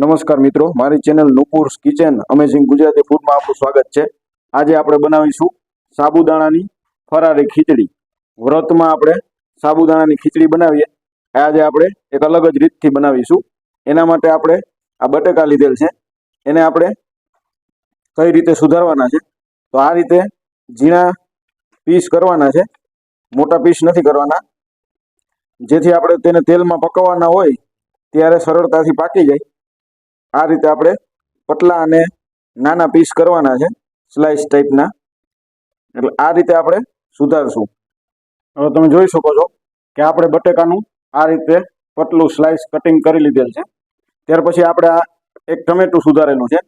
નમસ્કાર મિત્રો, મારી channel Nupur's kitchen amazing Gujarati ફૂડમાં આપનું સ્વાગત છે. આજે આપણે બનાવીશું સાબુદાણાની ફરારી ખીચડી. વ્રતમાં આપણે સાબુદાણાની ખીચડી બનાવીએ. આજે આપણે એક અલગ જ રીતથી બનાવીશું. એના માટે આપણે આ બટેકા લીધેલ છે. એને આપણે કઈ રીતે સુધારવાના છે? તો આ રીતે ઝીણા પીસ કરવાના છે. મોટા પીસ નથી કરવાના. જેથી આપણે તેને તેલમાં પકવવાના હોય, ત્યારે સરળતાથી પાકી જાય. આ રીતે આપણે પતલા અને નાના પીસ કરવાના છે સ્લાઇસ ટાઈપના એટલે આ રીતે આપણે સુધારશું. હવે તમે જોઈ શકો છો કે આપણે બટેકાનું આ રીતે પતલું સ્લાઇસ કટિંગ કરી લીધેલ છે. ત્યાર પછી આપણે આ એક ટમેટું સુધારેલું છે.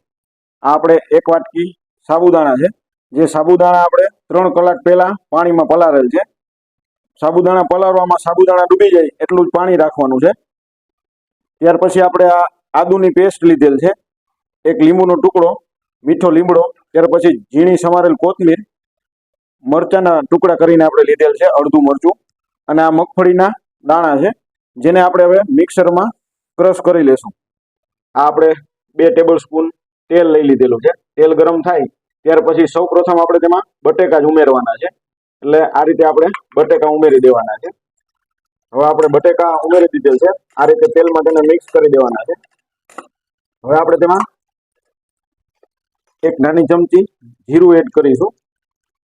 આ આપણે એક વાટકી સાબુદાણા છે. જે સાબુદાણા આપણે ત્રણ કલાક પહેલાં પાણીમાં પલાળેલ છે. સાબુદાણા પલાળવામાં સાબુદાણા ડૂબી જાય એટલું જ પાણી રાખવાનું છે. ત્યાર પછી આપણે આ આદુની પેસ્ટ લીધેલ છે. એક લીંબુનો ટુકડો, મીઠો લીમડો ત્યાર પછી ઝીણી સમારેલ કોથમીર, મરચાના ટુકડા કરીને આપણે લીધેલ છે અડધું મરચું અને આ મગફળીના દાણા છે, જેને આપણે હવે મિક્સરમાં ક્રશ કરી લેશું. આ આપણે બે ટેબલ સ્પૂન તેલ લઈ લીધેલું છે. તેલ ગરમ થાય, ત્યાર પછી સૌ પ્રથમ આપણે તેમાં બટેકા જ ઉમેરવાના છે. એટલે આ રીતે આપણે બટેકા ઉમેરી દેવાના છે. હવે આપણે બટેકા ઉમેરી દીધેલ છે. આ રીતે તેલમાં તેને મિક્સ કરી દેવાના છે. હવે આપણે તેમાં એક નાની ચમચી જીરું એડ કરીશું.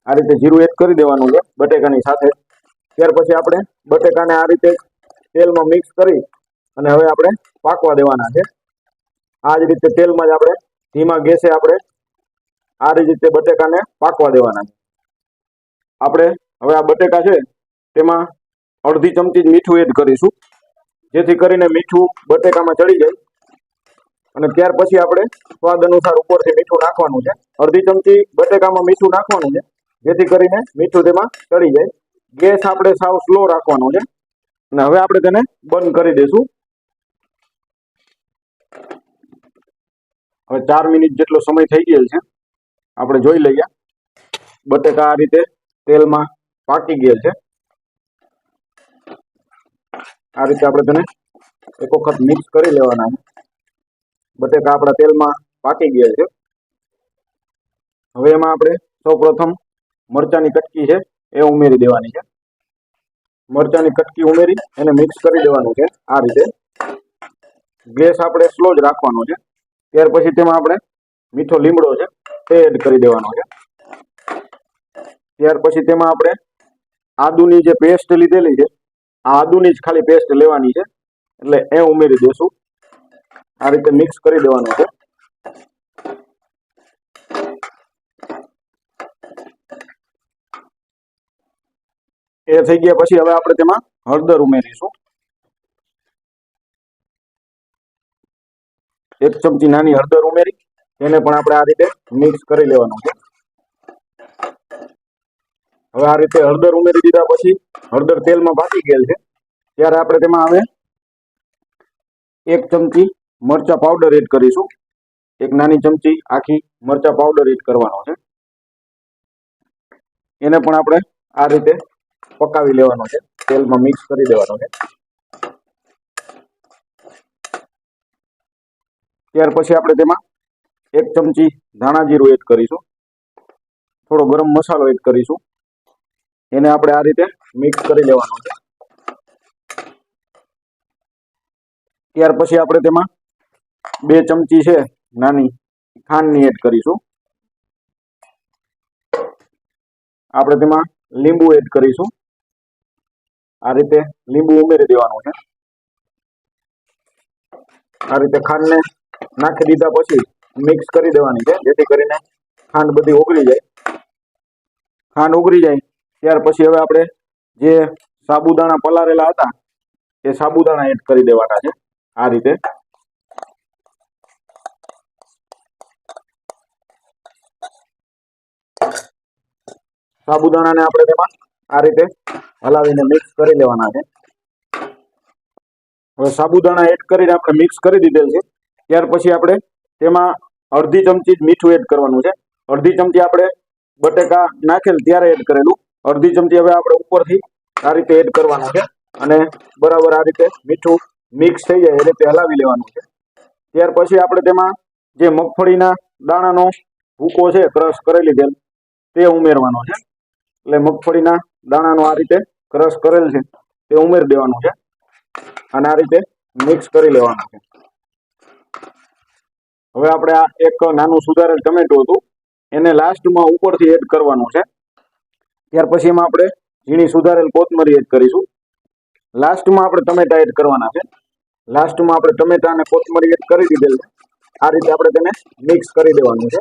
આ રીતે જીરું એડ કરી દેવાનું છે બટેકાની સાથે. ત્યાર પછી આપણે બટેકાને આ રીતે તેલમાં મિક્સ કરી અને હવે આપણે પાકવા દેવાના છે. આ જ રીતે તેલમાં જ આપણે ધીમા ગેસે આપણે આ રીતે બટેકાને પાકવા દેવાના છે. આપણે હવે આ બટેકા છે તેમાં અડધી ચમચી જ મીઠું એડ કરીશું. જેથી કરીને મીઠું બટેકામાં ચડી જાય. અને ત્યાર પછી આપણે સ્વાદ અનુસાર ઉપરથી મીઠું નાખવાનું છે. અડધી ચમચી બટેકામાં મીઠું નાખવાનું છે, જેથી કરીને મીઠું તેમાં ચડી જાય. ગેસ આપણે સાવ સ્લો રાખવાનો છે. અને હવે આપણે તેને બંધ કરી દઈશું. હવે ચાર મિનિટ જેટલો સમય થઈ ગયેલ છે. આપણે જોઈ લઈએ. બટેકા આ રીતે તેલમાં પાકી ગયેલ છે. આ રીતે આપણે તેને એક વખત મિક્સ કરી લેવાના બટેકા આપણા તેલમાં પાકી ગયા છે. હવે એમાં આપણે સૌ પ્રથમ મરચાની કટકી છે, એ ઉમેરી દેવાની છે. મરચાની કટકી ઉમેરી એને મિક્સ કરી દેવાનું છે, આ રીતે. ગેસ આપણે સ્લો જ રાખવાનો છે, ત્યાર પછી તેમાં આપણે મીઠો લીમડો છે, તે એડ કરી દેવાનો છે. ત્યાર પછી તેમાં આપણે આદુની જે પેસ્ટ લીધેલી છે, આ આદુની જ ખાલી પેસ્ટ લેવાની છે, એટલે એ ઉમેરી દેશું. આ રીતે મિક્સ કરી દેવાનું છે. એ થઈ ગયા પછી હવે આપણે તેમાં હળદર ઉમેરીશું. એક ચમચી નાની હળદર ઉમેરી તેને પણ આપણે આ રીતે મિક્સ કરી લેવાનું છે. હવે આ રીતે હળદર ઉમેરી દીધા પછી હળદર તેલમાં પાકી ગયેલ છે. ત્યારે આપણે તેમાં હવે એક ચમચી મરચા પાવડર એડ કરીશું. એક નાની ચમચી આખી મરચા પાવડર એડ કરવાનો છે. એને પણ આપણે આ રીતે પકાવી લેવાનો છે. તેલમાં મિક્સ કરી દેવાનો છે. ત્યાર પછી આપણે તેમાં એક ચમચી ધાણા જીરું એડ કરીશું. થોડો ગરમ મસાલો એડ કરીશું. એને આપણે આ રીતે મિક્સ કરી લેવાનો છે. ત્યાર પછી આપણે તેમાં બે ચમચી છે નાની ખાંડની એડ કરીશું. આપણે તેમાં લીંબુ એડ કરીશું. આ રીતે લીંબુ ઉમેરી દેવાનું છે. આ રીતે ખાંડને નાખી દીધા પછી મિક્સ કરી દેવાની છે, જેથી કરીને ખાંડ બધી ઓગળી જાય. ખાંડ ઓગળી જાય ત્યાર પછી હવે આપણે જે સાબુદાણા પલારેલા હતા, એ સાબુદાણા એડ કરી દેવાના છે. આ રીતે સાબુદાણાને આપણે તેમાં આ રીતે હલાવીને મિક્સ કરી લેવાના છે. હવે સાબુદાણા એડ કરીને આપણે મિક્સ કરી દીધેલ છે. ત્યાર પછી આપણે તેમાં અડધી ચમચી મીઠું એડ કરવાનું છે. અડધી ચમચી આપણે બટેકા નાખેલ ત્યારે એડ કરેલું. અડધી ચમચી હવે આપણે ઉપરથી આ રીતે એડ કરવાનું છે અને બરાબર આ રીતે મીઠું મિક્સ થઈ જાય એ રીતે હલાવી લેવાનું છે. ત્યાર પછી આપણે તેમાં જે મગફળીના દાણાનો ભૂકો છે ક્રશ કરેલી લીધેલ, તે ઉમેરવાનો છે. એટલે મગફળીના દાણાનો આ રીતે ક્રશ કરેલ છે, તે ઉમેરી દેવાનું છે અને આ રીતે મિક્સ કરી લેવાનું છે. હવે આપણે આ એક નાનું સુધારેલ ટમેટું હતું, એને લાસ્ટમાં ઉપરથી એડ કરવાનું છે. ત્યાર પછી એમાં આપણે ઝીણી સુધારેલ કોથમરી એડ કરીશું. લાસ્ટમાં આપણે ટમેટા એડ કરવાના છે. લાસ્ટમાં આપણે ટમેટા અને કોથમરી એડ કરી દીધેલ છે. આ રીતે આપણે તેને મિક્સ કરી દેવાનું છે.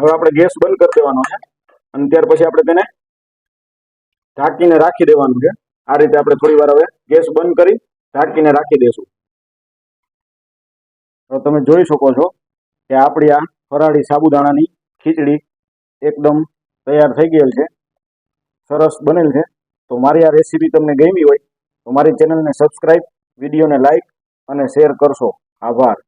હવે આપણે ગેસ બંધ કરી દેવાનો છે. અને ત્યાર પછી આપણે તેને ઢાંકીને રાખી દેવાનું છે. આ રીતે આપણે થોડી હવે ગેસ બંધ કરી ઢાંકીને રાખી દેશું. તો તમે જોઈ શકો છો કે આપણી આ ફરાળી સાબુદાણાની ખીચડી એકદમ તૈયાર થઈ ગયેલ છે. સરસ બનેલ છે. તો મારી આ રેસીપી તમને ગમી હોય તો મારી ચેનલને સબસ્ક્રાઇબ, વિડીયોને લાઈક અને શેર કરશો. આભાર.